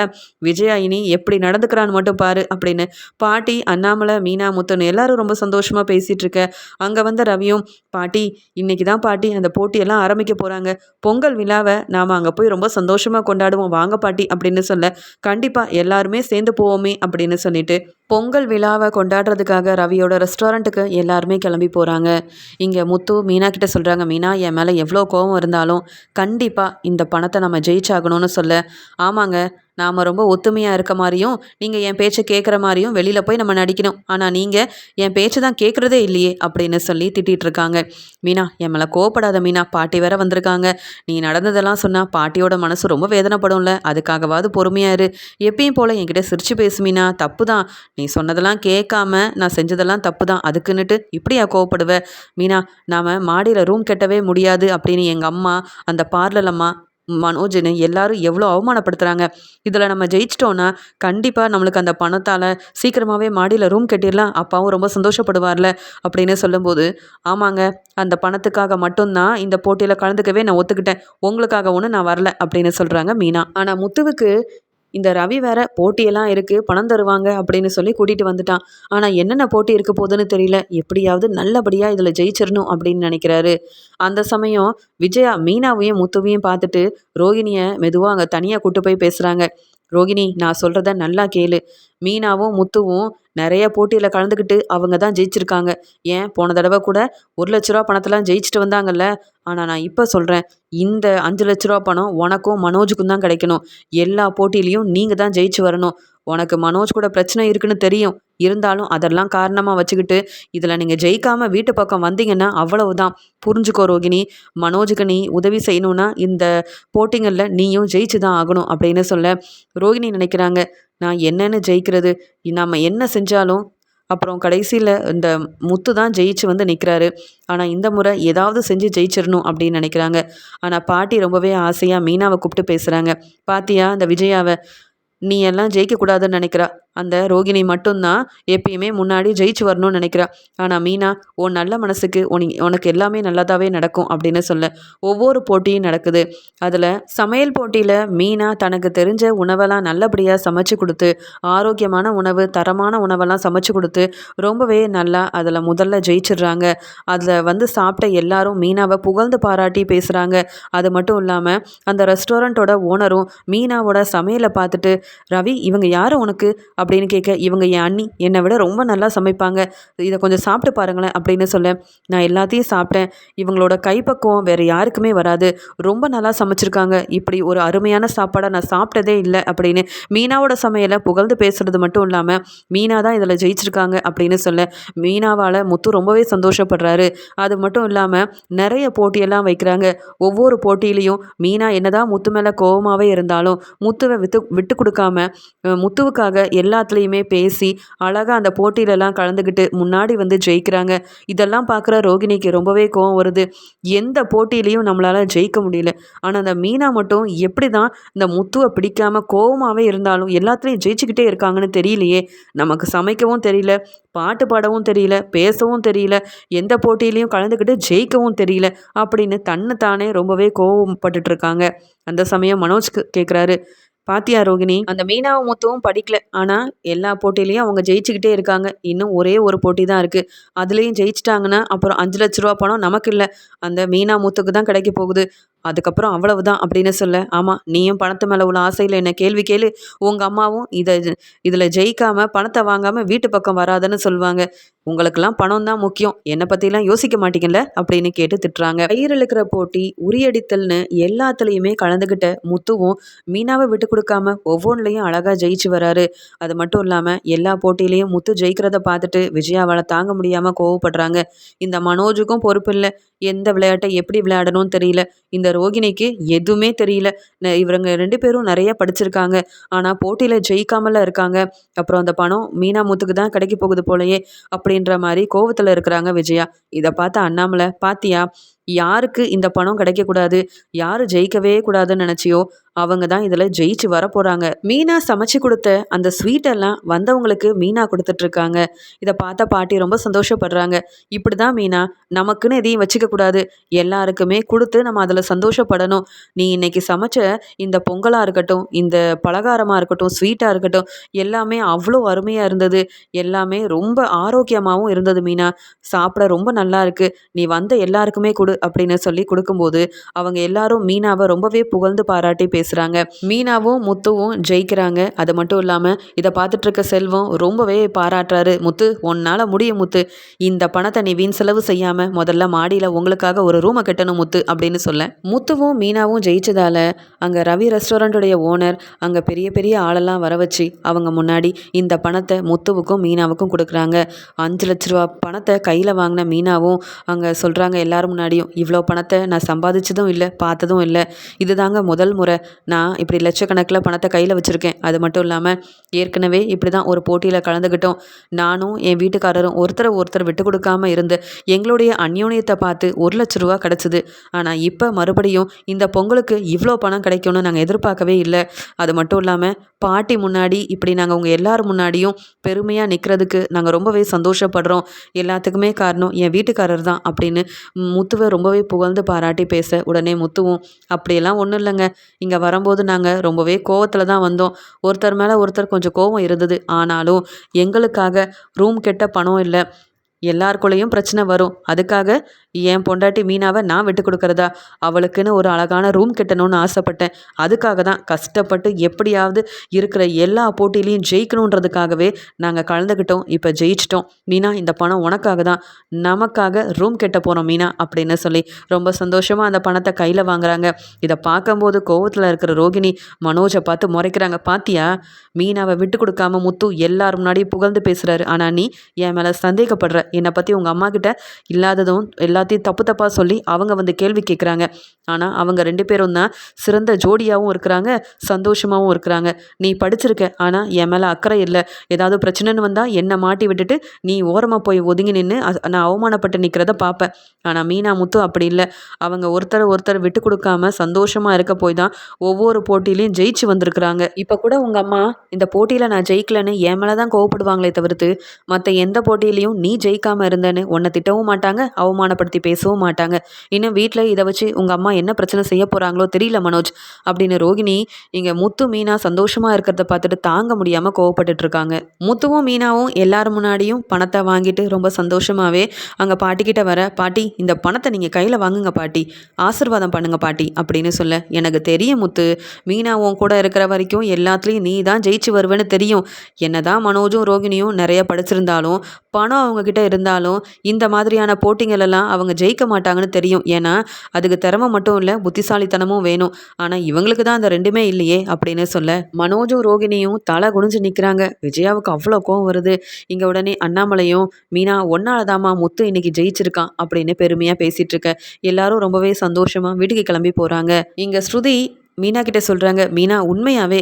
விஜயா இனி எப்படி நடந்துக்கிறான்னு மட்டும் பாரு அப்படின்னு. பாட்டி அண்ணாமலை மீனா முத்துன்னு எல்லாரும் ரொம்ப சந்தோஷமாக பேசிகிட்டு இருக்க. அங்கே வந்த ரவியும் பாட்டி இன்னைக்கு தான் பாட்டி அந்த போட்டியெல்லாம் ஆரம்பிக்க போகிறாங்க பொங்கல் விழாவை நாம் அங்கே போய் ரொம்ப சந்தோஷமாக கொண்டாடுவோம். வாங்க பாட்டி அப்படின்னு சொல்ல. கண்டிப்பாக எல்லாருமே சேர்ந்து போவோமே அப்படின்னு சொல்லிட்டு பொங்கல் விழாவை கொண்டாடுறதுக்காக ரவியோட ரெஸ்டாரண்ட்டுக்கு எல்லாருமே கிளம்பி போகிறாங்க இங்கே முத்து மீனா கிட்ட சொல்கிறாங்க மீனா என் மேலே எவ்வளோ கோவம் இருந்தாலும் கண்டிப்பாக இந்த பணத்தை நம்ம ஜெயிச்சாகணும்னு சொல்ல. ஆமாங்க நாம் ரொம்ப ஒத்துமையாக இருக்க மாதிரியும் நீங்கள் என் பேச்சை கேட்குற மாதிரியும் வெளியில் போய் நம்ம நடிக்கணும். ஆனால் நீங்கள் என் பேச்சை தான் கேட்குறதே இல்லையே அப்படின்னு சொல்லி திட்டிகிட்டு இருக்காங்க. மீனா என் மேலே கோவப்படாத மீனா பாட்டி வேற வந்திருக்காங்க. நீ நடந்ததெல்லாம் சொன்னால் பாட்டியோட மனசு ரொம்ப வேதனைப்படும்ல. அதுக்காகவாவது பொறுமையாக இரு. எப்பயும் போல் என்கிட்ட சிரிச்சு பேசு மீனா. தப்பு தான் நீ சொன்னதெல்லாம் கேட்காம நான் செஞ்சதெல்லாம் தப்பு தான் அதுக்குன்னுட்டு இப்படியா கோவப்படுவேன் மீனா நாம் மாடியில் ரூம் கட்டவே முடியாது அப்படின்னு எங்கள் அம்மா அந்த பார்லர் அம்மா மனோஜனு எல்லாரும் எவ்வளோ அவமானப்படுத்துகிறாங்க இதில் நம்ம ஜெயிச்சிட்டோன்னா கண்டிப்பாக நம்மளுக்கு அந்த பணத்தால் சீக்கிரமாகவே மாடியில் ரூம் கட்டிடலாம். அப்பாவும் ரொம்ப சந்தோஷப்படுவார்ல அப்படின்னு சொல்லும்போது ஆமாங்க அந்த பணத்துக்காக மட்டும்தான் இந்த போட்டியில் கலந்துக்கவே நான் ஒத்துக்கிட்டேன். உங்களுக்காக ஒன்று நான் வரல அப்படின்னு சொல்கிறாங்க மீனா. ஆனால் முத்துவுக்கு இந்த ரவி வேற போட்டியெல்லாம் இருக்குது பணம் தருவாங்க அப்படின்னு சொல்லி கூட்டிகிட்டு வந்துட்டான். ஆனால் என்னென்ன போட்டி இருக்க போகுதுன்னு தெரியல. எப்படியாவது நல்லபடியாக இதில் ஜெயிச்சிடணும் அப்படின்னு நினைக்கிறாரு. அந்த சமயம் விஜயா மீனாவையும் முத்துவையும் பார்த்துட்டு ரோகிணியை மெதுவாக அங்கே தனியாக கூட்டு போய் பேசுகிறாங்க ரோகிணி நான் சொல்கிறத நல்லா கேளு. மீனாவும் முத்துவும் நிறைய போட்டியில் கலந்துக்கிட்டு அவங்க தான் ஜெயிச்சிருக்காங்க. ஏன்? போன தடவை கூட ஒரு லட்ச ரூபா பணத்தெல்லாம் ஜெயிச்சுட்டு வந்தாங்கல்ல. ஆனால் நான் இப்போ சொல்கிறேன் இந்த அஞ்சு லட்ச ரூபா பணம் உனக்கும் மனோஜுக்கும் தான் கிடைக்கணும். எல்லா போட்டியிலையும் நீங்கள் தான் ஜெயிச்சு வரணும். உனக்கு மனோஜ் கூட பிரச்சனை இருக்குன்னு தெரியும். இருந்தாலும் அதெல்லாம் காரணமாக வச்சுக்கிட்டு இதில் நீங்கள் ஜெயிக்காமல் வீட்டு பக்கம் வந்தீங்கன்னா அவ்வளவுதான். புரிஞ்சுக்கோ ரோகிணி மனோஜுக்கு நீ உதவி செய்யணும்னா இந்த போட்டிங்களில் நீயும் ஜெயிச்சு தான் ஆகணும் அப்படின்னு சொல்ல ரோகிணி நினைக்கிறாங்க. நான் என்னென்னு ஜெயிக்கிறது? நாம் என்ன செஞ்சாலும் அப்புறம் கடைசியில் இந்த முத்து தான் ஜெயிச்சு வந்து நிற்கிறாரு ஆனால் இந்த முறை ஏதாவது செஞ்சு ஜெயிச்சிடணும் அப்படின்னு நினைக்கிறாங்க. ஆனால் பாட்டி ரொம்பவே ஆசையாக மீனாவை கூப்பிட்டு பேசுகிறாங்க பாத்தியா இந்த விஜயாவை? நீ எல்லாம் ஜெயிக்கக்கூடாதுன்னு நினைக்கிறா. அந்த ரோகிணி மட்டும்தான் எப்பயுமே முன்னாடி ஜெயிச்சு வரணும்னு நினைக்கிறா. ஆனால் மீனா உன் நல்ல மனசுக்கு உனி உனக்கு எல்லாமே நல்லதாகவே நடக்கும் அப்படின்னு சொல்ல ஒவ்வொரு போட்டியும் நடக்குது. அதில் சமையல் போட்டியில் மீனா தனக்கு தெரிஞ்ச உணவெல்லாம் நல்லபடியாக சமைச்சு கொடுத்து ஆரோக்கியமான உணவு தரமான உணவெல்லாம் சமைச்சு கொடுத்து ரொம்பவே நல்லா அதில் முதல்ல ஜெயிச்சிடுறாங்க. அதில் வந்து சாப்பிட்ட எல்லாரும் மீனாவை புகழ்ந்து பாராட்டி பேசுகிறாங்க அது மட்டும் இல்லாமல் அந்த ரெஸ்டாரண்ட்டோட ஓனரும் மீனாவோட சமையலை பார்த்துட்டு ரவி இவங்க யார் உனக்கு? அப்படின்னு கேட்க இவங்க என் அண்ணி என்னை விட ரொம்ப நல்லா சமைப்பாங்க. இதை கொஞ்சம் சாப்பிட்டு பாருங்களேன் அப்படின்னு சொல்ல நான் எல்லாத்தையும் சாப்பிட்டேன். இவங்களோட கைப்பக்குவம் வேறு யாருக்குமே வராது. ரொம்ப நல்லா சமைச்சிருக்காங்க. இப்படி ஒரு அருமையான சாப்பாடை நான் சாப்பிட்டதே இல்லை அப்படின்னு மீனாவோட சமையலை புகழ்ந்து பேசுகிறது மட்டும் இல்லாமல் மீனா தான் இதில் ஜெயிச்சிருக்காங்க அப்படின்னு சொல்ல மீனாவால் முத்து ரொம்பவே சந்தோஷப்படுறாரு. அது மட்டும் இல்லாமல் நிறைய போட்டியெல்லாம் வைக்கிறாங்க. ஒவ்வொரு போட்டியிலையும் மீனா என்னதான் முத்து மேலே கோபமாகவே இருந்தாலும் முத்துவை விட்டு விட்டு கொடுக்காம முத்துவுக்காக எல்லா எல்லாத்துலேயுமே பேசி அழகாக அந்த போட்டியிலலாம் கலந்துக்கிட்டு முன்னாடி வந்து ஜெயிக்கிறாங்க. இதெல்லாம் பார்க்குற ரோகிணிக்கு ரொம்பவே கோவம் வருது. எந்த போட்டியிலையும் நம்மளால் ஜெயிக்க முடியல. ஆனால் அந்த மீனா மட்டும் எப்படி தான் இந்த முத்துவை பிடிக்காமல் கோவமாகவே இருந்தாலும் எல்லாத்துலேயும் ஜெயிச்சுக்கிட்டே இருக்காங்கன்னு தெரியலையே. நமக்கு சமைக்கவும் தெரியல பாட்டு பாடவும் தெரியல பேசவும் தெரியல எந்த போட்டியிலையும் கலந்துக்கிட்டு ஜெயிக்கவும் தெரியல அப்படின்னு தன்னை தானே ரொம்பவே கோவப்பட்டுட்ருக்காங்க அந்த சமயம் மனோஜ் கேட்குறாரு பாத்தியா ரோகிணி? அந்த மீனாவும் முத்துவும் படிக்கல. ஆனா எல்லா போட்டியிலையும் அவங்க ஜெயிச்சுக்கிட்டே இருக்காங்க. இன்னும் ஒரே ஒரு போட்டி தான் இருக்கு. அதுலேயும் ஜெயிச்சிட்டாங்கன்னா அப்புறம் அஞ்சு லட்ச ரூபா பணம் நமக்கு இல்லை. அந்த மீனா முத்துக்கு தான் கிடைக்க போகுது. அதுக்கப்புறம் அவ்வளவுதான் அப்படின்னு சொல்ல. ஆமாம் நீயும் பணத்து மேலே உள்ள ஆசையில் என்ன கேள்வி கேளு. உங்கள் அம்மாவும் இதை இதில் ஜெயிக்காமல் பணத்தை வாங்காமல் வீட்டு பக்கம் வராதுன்னு சொல்லுவாங்க. உங்களுக்கெல்லாம் பணம் தான் முக்கியம். என்னை பற்றிலாம் யோசிக்க மாட்டீங்கல்ல? அப்படின்னு கேட்டு திட்டுறாங்க. பயிர் இழுக்கிற போட்டி உரியடித்தல்னு எல்லாத்துலேயுமே கலந்துக்கிட்ட முத்துவும் மீனாவை விட்டு கொடுக்காம ஒவ்வொன்றுலையும் அழகாக ஜெயிச்சு வராரு. அது மட்டும் இல்லாமல் எல்லா போட்டியிலையும் முத்து ஜெயிக்கிறத பார்த்துட்டு விஜயாவால் தாங்க முடியாமல் கோவப்படுறாங்க. இந்த மனோஜுக்கும் பொறுப்பு இல்லை. எந்த விளையாட்டை எப்படி விளையாடணும்னு தெரியல. இந்த ரோகிணிக்கு எதுவுமே தெரியல. இவங்க ரெண்டு பேரும் நிறைய படிச்சிருக்காங்க. ஆனால் போட்டியில் ஜெயிக்காமல இருக்காங்க. அப்புறம் அந்த பணம் மீனா முத்துக்கு தான் கிடைக்க போகுது போலயே அப்படின்ற மாதிரி கோவத்தில் இருக்கிறாங்க விஜயா. இதை பார்த்த அண்ணாமலை பாத்தியா யாருக்கு இந்த பணம் கிடைக்கக்கூடாது யார் ஜெயிக்கவே கூடாதுன்னு நினச்சியோ? அவங்க தான் இதில் ஜெயிச்சு வர போகிறாங்க மீனா சமைச்சு கொடுத்த அந்த ஸ்வீட்டெல்லாம் வந்தவங்களுக்கு மீனா கொடுத்துட்ருக்காங்க இதை பார்த்த பாட்டி ரொம்ப சந்தோஷப்படுறாங்க. இப்படி தான் மீனா நமக்குன்னு எதையும் வச்சுக்கக்கூடாது எல்லாருக்குமே கொடுத்து நம்ம அதில் சந்தோஷப்படணும். நீ இன்னைக்கு சமைச்ச இந்த பொங்கலாக இருக்கட்டும் இந்த பலகாரமாக இருக்கட்டும் ஸ்வீட்டாக இருக்கட்டும் எல்லாமே அவ்வளோ அருமையாக இருந்தது. எல்லாமே ரொம்ப ஆரோக்கியமாகவும் இருந்தது மீனா. சாப்பிட ரொம்ப நல்லா இருக்குது நீ வந்த எல்லாருக்குமே கொடு அப்படின்னு சொல்லி கொடுக்கும்போது அவங்க எல்லாரும் மீனாவை ரொம்பவே புகழ்ந்து பாராட்டி பேசுகிறாங்க மீனாவும் முத்துவும் ஜெயிக்கிறாங்க. அது மட்டும் இல்லாமல் இதை பார்த்துட்டு இருக்க செல்வம் ரொம்பவே பாராட்டுறாரு. முத்து உன்னால் முடியும் முத்து. இந்த பணத்தை நீ வீண் செலவு செய்யாமல் முதல்ல மாடியில் உங்களுக்காக ஒரு ரூமை கட்டணும் முத்து அப்படின்னு சொல்ல. முத்துவும் மீனாவும் ஜெயிச்சதால அங்கே ரவி ரெஸ்டாரண்ட்டுடைய ஓனர் அங்கே பெரிய பெரிய ஆளெல்லாம் வர வச்சு அவங்க முன்னாடி இந்த பணத்தை முத்துவுக்கும் மீனாவுக்கும் கொடுக்குறாங்க. அஞ்சு லட்ச ரூபா பணத்தை கையில் வாங்கின மீனாவும் அங்கே சொல்கிறாங்க எல்லாரும் முன்னாடியும் இவ்வளோ பணத்தை நான் சம்பாதிச்சதும் இல்லை பார்த்ததும் இல்லை. இதுதாங்க முதல் முறை நான் இப்படி லட்சக்கணக்கில் பணத்தை கையில் வச்சுருக்கேன். அது மட்டும் இல்லாமல் ஏற்கனவே இப்படி தான் ஒரு போட்டியில் கலந்துக்கிட்டோம். நானும் என் வீட்டுக்காரரும் ஒருத்தரை ஒருத்தர் விட்டு கொடுக்காம இருந்து எங்களுடைய அந்யோன்யத்தை பார்த்து ஒரு லட்ச ரூபா கிடச்சிது. ஆனால் இப்போ மறுபடியும் இந்த பொங்கலுக்கு இவ்வளோ பணம் கிடைக்கும்னு நாங்கள் எதிர்பார்க்கவே இல்லை. அது மட்டும் இல்லாமல் பாட்டி முன்னாடி இப்படி நாங்கள் உங்கள் எல்லார் முன்னாடியும் பெருமையாக நிற்கிறதுக்கு நாங்கள் ரொம்பவே சந்தோஷப்படுறோம். எல்லாத்துக்குமே காரணம் என் வீட்டுக்காரர் தான் அப்படின்னு முத்துவை ரொம்பவே புகழ்ந்து பாராட்டி பேச உடனே முத்துவும் அப்படியெல்லாம் ஒன்றும் இல்லைங்க. இங்கே வரும்போது நாங்கள் ரொம்பவே கோவத்தில் தான் வந்தோம். ஒருத்தர் மேலே ஒருத்தர் கொஞ்சம் கோவம் இருந்தது. ஆனாலும் எங்களுக்காக ரூம் கெட்ட பணம் இல்லை. எல்லாருக்குள்ளேயும் பிரச்சனை வரும். அதுக்காக என் பொண்டாட்டி மீனாவை நான் விட்டு கொடுக்குறதா? அவளுக்குன்னு ஒரு அழகான ரூம் கட்டணும்னு ஆசைப்பட்டேன். அதுக்காக தான் கஷ்டப்பட்டு எப்படியாவது இருக்கிற எல்லா போட்டியிலையும் ஜெயிக்கணுன்றதுக்காகவே நாங்கள் கலந்துக்கிட்டோம். இப்போ ஜெயிச்சிட்டோம். மீனா இந்த பணம் உனக்காக தான். நமக்காக ரூம் கெட்ட போகிறோம் மீனா அப்படின்னு சொல்லி ரொம்ப சந்தோஷமாக அந்த பணத்தை கையில் வாங்குறாங்க. இதை பார்க்கும்போது கோவத்தில் இருக்கிற ரோகிணி மனோஜை பார்த்து முறைக்கிறாங்க. பாத்தியா மீனாவை விட்டு கொடுக்காம முத்து எல்லாரும் முன்னாடி புகழ்ந்து பேசுகிறாரு ஆனால் நீ என் மேலே சந்தேகப்படுற. என்னை பற்றி உங்கள் அம்மா கிட்ட இல்லாததும் எல்லாத்தையும் தப்பு தப்பாக சொல்லி அவங்க வந்து கேள்வி கேட்குறாங்க ஆனால் அவங்க ரெண்டு பேரும் தான் சிறந்த ஜோடியாகவும் இருக்கிறாங்க சந்தோஷமாகவும் இருக்கிறாங்க. நீ படிச்சிருக்க ஆனால் என் மேலே அக்கறை இல்லை. ஏதாவது பிரச்சனைன்னு வந்தால் என்னை மாட்டி விட்டுட்டு நீ ஓரமாக போய் ஒதுங்கி நின்று நான் அவமானப்பட்டு நிற்கிறத பார்ப்பேன் ஆனால் மீனா முத்து அப்படி இல்லை. அவங்க ஒருத்தர் ஒருத்தர் விட்டு கொடுக்காம சந்தோஷமாக இருக்க போய் தான் ஒவ்வொரு போட்டியிலையும் ஜெயிச்சு வந்திருக்கிறாங்க. இப்போ கூட உங்கள் அம்மா இந்த போட்டியில் நான் ஜெயிக்கலன்னு என் மேலே தான் கோவப்படுவாங்களே தவிர்த்து மற்ற எந்த போட்டியிலையும் நீ ஜெயிக்காமல் இருந்தேன்னு உன்னை திட்டவும் மாட்டாங்க அவமானப்படுத்தி பேசவும் மாட்டாங்க. இன்னும் வீட்டில் இதை வச்சு உங்கள் அம்மா என்ன பிரச்சனை செய்ய போகிறாங்களோ தெரியல மனோஜ் அப்படின்னு ரோகிணி இங்கே முத்து மீனா சந்தோஷமாக இருக்கிறத பார்த்துட்டு தாங்க முடியாமல் கோவப்பட்டுட்டு இருக்காங்க. முத்துவும் மீனாவும் எல்லார் முன்னாடியும் பணத்தை வாங்கிட்டு ரொம்ப சந்தோஷமாகவே அங்கே பாட்டிக்கிட்ட வர பாட்டி இந்த பணத்தை நீங்கள் கையில் வாங்குங்க பாட்டி ஆசிர்வாதம் பண்ணுங்க பாட்டி அப்படின்னு சொல்ல எனக்கு தெரியும் முத்து மீனாவும் கூட இருக்கிற வரைக்கும் எல்லாத்துலேயும் நீ தான் ஜெயிச்சு வருவேன்னு தெரியும். என்னதான் மனோஜும் ரோகிணியும் நிறைய படிச்சிருந்தாலும் பணம் அவங்கக்கிட்ட இருந்தாலும் இந்த மாதிரியான போட்டிங்களெல்லாம் அவங்க ஜெயிக்க மாட்டாங்கன்னு தெரியும். ஏன்னா அதுக்கு திறமை மட்டும் இல்லை புத்திசாலித்தனமும் வேணும். ஆனால் இவங்களுக்கு தான் அந்த ரெண்டுமே இல்லையே அப்படின்னு சொல்ல மனோஜும் ரோகிணியும் தலை குனிஞ்சு நிற்கிறாங்க விஜயாவுக்கு அவ்வளோ கோவம் வருது. இங்கே உடனே அண்ணாமலையும் மீனா ஒன்னாலதாமா முத்து இன்னைக்கு ஜெயிச்சிருக்கான் அப்படின்னு பெருமையாக பேசிகிட்டு இருக்க. எல்லாரும் ரொம்பவே சந்தோஷமாக வீட்டுக்கு கிளம்பி போகிறாங்க இங்கே ஸ்ருதி மீனா கிட்ட சொல்கிறாங்க மீனா உண்மையாகவே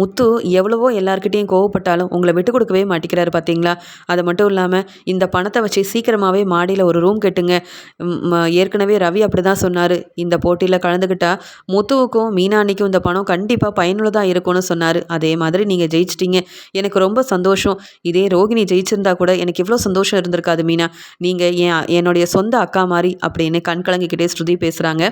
முத்து எவ்வளவோ எல்லாருக்கிட்டேயும் கோவப்பட்டாலும் உங்களை விட்டு கொடுக்கவே மாட்டேங்கிறாரு பார்த்தீங்களா அது மட்டும் இல்லாமல் இந்த பணத்தை வச்சு சீக்கிரமாகவே மாடியில் ஒரு ரூம் கெட்டுங்க. ஏற்கனவே ரவி அப்படி தான் சொன்னார். இந்த போட்டியில் கலந்துக்கிட்டால் முத்துவுக்கும் மீனாண்ணிக்கும் இந்த பணம் கண்டிப்பாக பயனுள்ளதாக இருக்கும்னு சொன்னார். அதே மாதிரி நீங்கள் ஜெயிச்சிட்டிங்க. எனக்கு ரொம்ப சந்தோஷம். இதே ரோகிணி ஜெயிச்சிருந்தா கூட எனக்கு இவ்வளோ சந்தோஷம் இருந்திருக்காது மீனா. நீங்கள் என் என்னுடைய சொந்த அக்கா மாதிரி அப்படின்னு கண் கலங்கிக்கிட்டே ஸ்ருதி பேசுகிறாங்க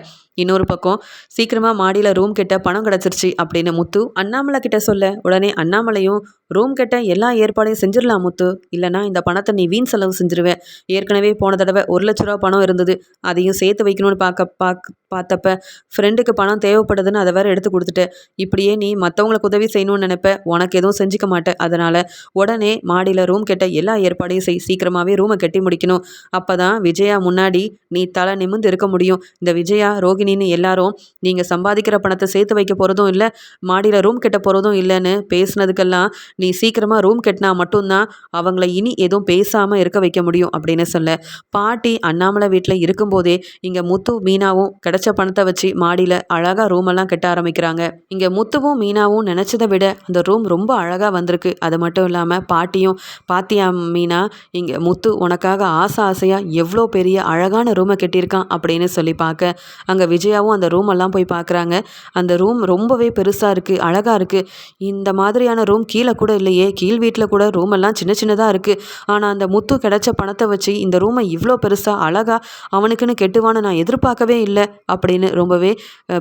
இன்னொரு பக்கம் சீக்கிரமாக மாடியில் ரூம் கெட்ட பணம் கிடச்சிருச்சு அப்படின்னு முத்து அண்ணாமலை கிட்ட சொல்ல. உடனே அண்ணாமலையும் ரூம் கெட்ட எல்லா ஏற்பாடையும் செஞ்சிடலாம் முத்து. இல்லைனா இந்த பணத்தை நீ வீண் செலவு செஞ்சிருவேன் ஏற்கனவே போன தடவை ஒரு லட்ச ரூபா பணம் இருந்தது. அதையும் சேர்த்து வைக்கணும்னு பார்க்க பார்க்க பார்த்தப்ப ஃப்ரெண்டுக்கு பணம் தேவைப்படுதுன்னு அதை வேற எடுத்து கொடுத்துட்டேன் இப்படியே நீ மற்றவங்களுக்கு உதவி செய்யணும்னு நினைப்ப. உனக்கு எதுவும் செஞ்சுக்க மாட்டேன் அதனால் உடனே மாடியில் ரூம் கெட்ட எல்லா ஏற்பாடையும் செய். சீக்கிரமாகவே ரூமை கட்டி முடிக்கணும். அப்போ தான் விஜயா முன்னாடி நீ தலை நிமிர்ந்து இருக்க முடியும். இந்த விஜயா ரோகிணின்னு எல்லாரும் நீங்கள் சம்பாதிக்கிற பணத்தை சேர்த்து வைக்க போகிறதும் இல்லை மாடியில் ரூம் கெட்ட போகிறதும் இல்லைன்னு பேசினதுக்கெல்லாம் நீ சீக்கிரமாக ரூம் கட்டினா மட்டும்தான் அவங்கள இனி எதுவும் பேசாமல் இருக்க வைக்க முடியும் அப்படின்னு சொல்ல. பாட்டி அண்ணாமலை வீட்டில் இருக்கும்போதே இங்கே முத்து மீனாவும் கிடைச்ச பணத்தை வச்சு மாடியில் அழகாக ரூமெல்லாம் கட்ட ஆரம்பிக்கிறாங்க. இங்கே முத்துவும் மீனாவும் நினச்சதை விட அந்த ரூம் ரொம்ப அழகாக வந்திருக்கு. அது மட்டும் இல்லாமல் பாட்டியும் பாத்தியா மீனா இங்கே முத்து உனக்காக ஆசை ஆசையாக எவ்வளோ பெரிய அழகான ரூமை கட்டியிருக்கான் அப்படின்னு சொல்லி பார்க்க. அங்கே விஜயாவும் அந்த ரூமெல்லாம் போய் பார்க்குறாங்க. அந்த ரூம் ரொம்பவே பெருசாக இருக்குது அழகாக இருக்குது இந்த மாதிரியான ரூம் கீழே கூட இல்லையே. கீழ் வீட்டில் கூட ரூம் எல்லாம் சின்ன சின்னதாக இருக்குது ஆனால் அந்த முத்து கிடைச்ச பணத்தை வச்சு இந்த ரூமை இவ்வளோ பெருசாக அழகாக அவனுக்குன்னு கெட்டுவான்னு நான் எதிர்பார்க்கவே இல்லை அப்படின்னு ரொம்பவே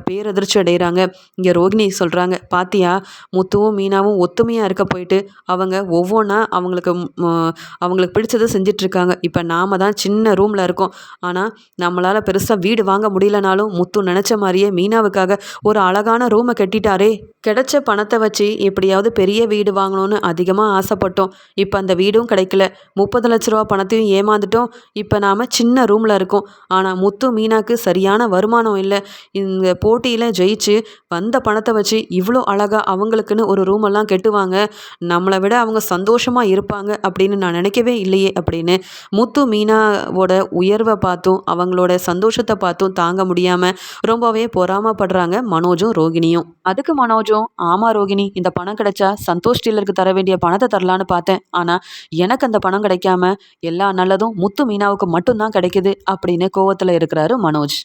பேரதிர்ச்சி அடைகிறாங்க இங்கே ரோகிணி சொல்கிறாங்க பாத்தியா முத்துவும் மீனாவும் ஒத்துமையாக இருக்க போயிட்டு அவங்க ஒவ்வொன்றா அவங்களுக்கு அவங்களுக்கு பிடிச்சதை செஞ்சிட்ருக்காங்க இப்போ நாம தான் சின்ன ரூமில் இருக்கோம். ஆனால் நம்மளால் பெருசாக வீடு வாங்க முடியலனாலும் முத்து நினச்ச மாதிரியே மீனாவுக்காக ஒரு அழகான ரூமை கட்டிட்டாரே. கிடைச்ச பணத்தை வச்சு எப்படியாவது பெரிய வீடு வாங்கணும்னு அதிகமாக ஆசைப்பட்டோம். இப்போ அந்த வீடும் கிடைக்கல. முப்பது லட்ச ரூபா பணத்தையும் ஏமாந்துட்டோம். இப்போ நாம் சின்ன ரூமில் இருக்கோம். ஆனால் முத்து மீனாக்கு சரியான வருமானம் இல்லை. இந்த போட்டியில் ஜெயிச்சு வந்த பணத்தை வச்சு இவ்வளோ அழகாக அவங்களுக்குன்னு ஒரு ரூம் எல்லாம் கெட்டுவாங்க. நம்மளை விட அவங்க சந்தோஷமாக இருப்பாங்க அப்படின்னு நான் நினைக்கவே இல்லையே அப்படின்னு முத்து மீனாவோட உயர்வை பார்த்தும் அவங்களோட சந்தோஷத்தை பார்த்தும் தாங்க முடியாமல் ரொம்பவே பொறாமப்படுறாங்க மனோஜும் ரோகிணியும். அதுக்கு மனோஜும் ஆமாம் ரோகிணி இந்த பணம் கிடைச்சா சந்தோஷ் டீலருக்கு தர வேண்டிய பணத்தை தரலான்னு பார்த்தேன். ஆனால் எனக்கு அந்த பணம் கிடைக்காம எல்லா நல்லதும் முத்து மீனாவுக்கு மட்டும்தான் கிடைக்குது அப்படின்னு கோவத்தில் இருக்கிறாரு மனோஜ்.